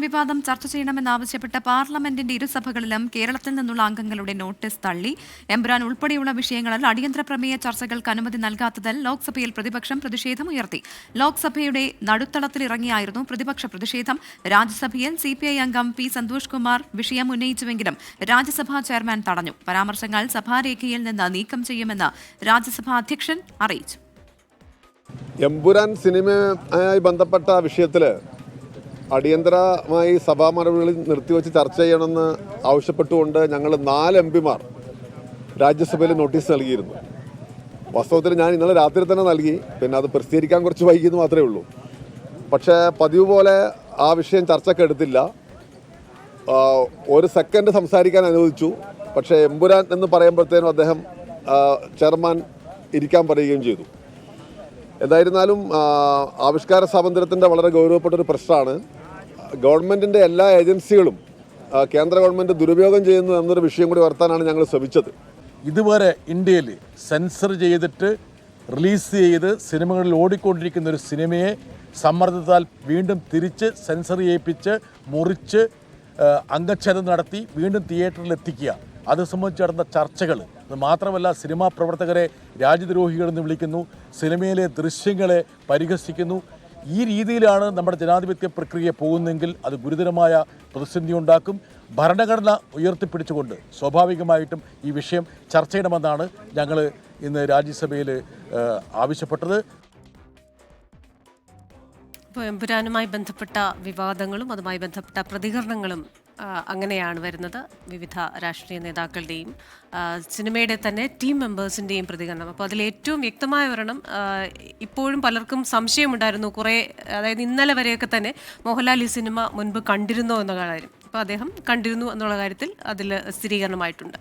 വിവാദം ചർച്ച ചെയ്യണമെന്നാവശ്യപ്പെട്ട് പാർലമെന്റിന്റെ ഇരുസഭകളിലും കേരളത്തിൽ നിന്നുള്ള അംഗങ്ങളുടെ നോട്ടീസ് തള്ളി. എംബ്രാൻ ഉൾപ്പെടെയുള്ള വിഷയങ്ങളിൽ അടിയന്തര പ്രമേയ ചർച്ചകൾക്ക് അനുമതി നൽകാത്തതിൽ ലോക്സഭയിൽ പ്രതിപക്ഷം പ്രതിഷേധമുയർത്തി. ലോക്സഭയുടെ നടുത്തളത്തിലിറങ്ങിയായിരുന്നു പ്രതിപക്ഷ പ്രതിഷേധം. രാജ്യസഭയിൽ സിപിഐ അംഗം പി സന്തോഷ് കുമാർ വിഷയം ഉന്നയിച്ചുവെങ്കിലും രാജ്യസഭാ ചെയർമാൻ തടഞ്ഞു. പരാമർശങ്ങൾ സഭാരേഖയിൽ നിന്ന് നീക്കം ചെയ്യുമെന്ന് രാജ്യസഭാ അധ്യക്ഷൻ അറിയിച്ചു. എമ്പുരാൻ സിനിമയുമായി ബന്ധപ്പെട്ട വിഷയത്തിൽ അടിയന്തരമായി സഭാ മറവുകളിൽ നിർത്തിവെച്ച് ചർച്ച ചെയ്യണമെന്ന് ആവശ്യപ്പെട്ടുകൊണ്ട് ഞങ്ങൾ നാല് എം പിമാർ രാജ്യസഭയിൽ നോട്ടീസ് നൽകിയിരുന്നു. വാസ്തവത്തിൽ ഞാൻ ഇന്നലെ രാത്രി തന്നെ നൽകി. പിന്നെ അത് പ്രസിദ്ധീകരിക്കാൻ കുറച്ച് വൈകിയെന്ന് മാത്രമേ ഉള്ളൂ. പക്ഷേ പതിവ് പോലെ ആ വിഷയം ചർച്ചയ്ക്ക് എടുത്തില്ല. ഒരു സെക്കൻഡ് സംസാരിക്കാൻ അനുവദിച്ചു. പക്ഷേ എമ്പുരാൻ എന്ന് പറയുമ്പോഴത്തേനും അദ്ദേഹം ചെയർമാൻ ഇരിക്കാൻ പറയുകയും ചെയ്തു. എന്തായിരുന്നാലും ആവിഷ്കാര സ്വാതന്ത്ര്യത്തിന്റെ വളരെ ഗൗരവപ്പെട്ട ഒരു പ്രശ്നമാണ്. ഗവൺമെന്റിന്റെ എല്ലാ ഏജൻസികളും കേന്ദ്ര ഗവൺമെന്റ് ദുരുപയോഗം ചെയ്യുന്നു എന്നൊരു വിഷയം കൂടി വർത്താനാണ് ഞങ്ങൾ ശ്രമിച്ചത്. ഇതുവരെ ഇന്ത്യയിൽ സെൻസർ ചെയ്തിട്ട് റിലീസ് ചെയ്ത് സിനിമകളിൽ ഓടിക്കൊണ്ടിരിക്കുന്ന ഒരു സിനിമയെ സമ്മർദ്ദത്താൽ വീണ്ടും തിരിച്ച് സെൻസർ ചെയ്യിപ്പിച്ച് മുറിച്ച് അംഗച്ഛേദം നടത്തി വീണ്ടും തിയേറ്ററിൽ എത്തിക്കുക. അത് സംബന്ധിച്ച് നടന്ന ചർച്ചകൾ അത് മാത്രമല്ല സിനിമാ പ്രവർത്തകരെ രാജ്യദ്രോഹികളെന്ന് വിളിക്കുന്നു. സിനിമയിലെ ദൃശ്യങ്ങളെ പരിഹസിക്കുന്നു. ഈ രീതിയിലാണ് നമ്മുടെ ജനാധിപത്യ പ്രക്രിയ പോകുന്നെങ്കിൽ അത് ഗുരുതരമായ പ്രതിസന്ധി ഉണ്ടാക്കും. ഭരണഘടന ഉയർത്തിപ്പിടിച്ചുകൊണ്ട് സ്വാഭാവികമായിട്ടും ഈ വിഷയം ചർച്ച ചെയ്യണമെന്നാണ് ഞങ്ങൾ ഇന്ന് രാജ്യസഭയിൽ ആവശ്യപ്പെട്ടത്. എമ്പുരാനുമായി ബന്ധപ്പെട്ട വിവാദങ്ങളും അതുമായി ബന്ധപ്പെട്ട പ്രതികരണങ്ങളും അങ്ങനെയാണ് വരുന്നത്. വിവിധ രാഷ്ട്രീയ നേതാക്കളുടെയും സിനിമയുടെ തന്നെ ടീം മെമ്പേഴ്സിന്റെയും പ്രതികരണം. അപ്പോൾ അതിലേറ്റവും വ്യക്തമായ ഒരെണ്ണം ഇപ്പോഴും പലർക്കും സംശയമുണ്ടായിരുന്നു. കുറേ അതായത് ഇന്നലെ വരെയൊക്കെ തന്നെ മോഹൻലാൽ ഈ സിനിമ മുൻപ് കണ്ടിരുന്നോ എന്ന കാര്യം. അപ്പോൾ അദ്ദേഹം കണ്ടിരുന്നു എന്നുള്ള കാര്യത്തിൽ അതിൽ സ്ഥിരീകരണമായിട്ടുണ്ട്.